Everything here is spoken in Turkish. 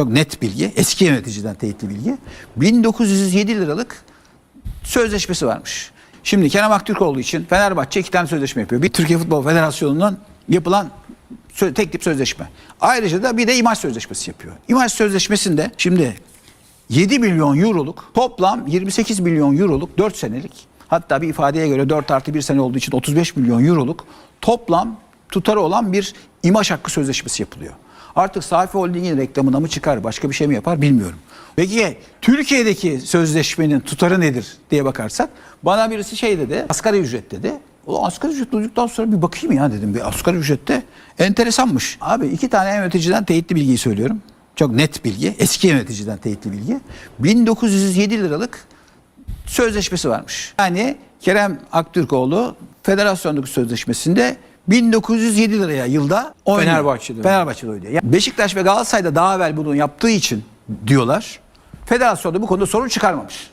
Çok net bilgi. Eski yöneticiden teyitli bilgi. 1907 liralık sözleşmesi varmış. Şimdi Kerem Aktürkoğlu için Fenerbahçe iki tane sözleşme yapıyor. Bir Türkiye Futbol Federasyonu'ndan yapılan tek tip sözleşme. Ayrıca da bir de imaj sözleşmesi yapıyor. İmaj sözleşmesinde şimdi 7 milyon euroluk toplam 28 milyon euroluk 4 senelik hatta bir ifadeye göre 4 artı 1 sene olduğu için 35 milyon euroluk toplam tutarı olan bir imaj hakkı sözleşmesi yapılıyor. Artık Safi Holding'in reklamına mı çıkar başka bir şey mi yapar bilmiyorum. Peki Türkiye'deki sözleşmenin tutarı nedir diye bakarsak bana birisi şey dedi asgari ücret dedi. O asgari ücret duyduktan sonra bir bakayım ya dedim. Bir asgari ücrette enteresanmış. Abi iki tane yöneticiden teyitli bilgiyi söylüyorum. Çok net bilgi. Eski yöneticiden teyitli bilgi. 1907 liralık sözleşmesi varmış. Yani Kerem Aktürkoğlu federasyonluk sözleşmesinde 1907 liraya yılda oynuyor. Fenerbahçe'de. Fenerbahçe'de oynuyor. Yani Beşiktaş ve Galatasaray'da daha evvel bunu yaptığı için diyorlar. Federasyonda bu konuda sorun çıkarmamış.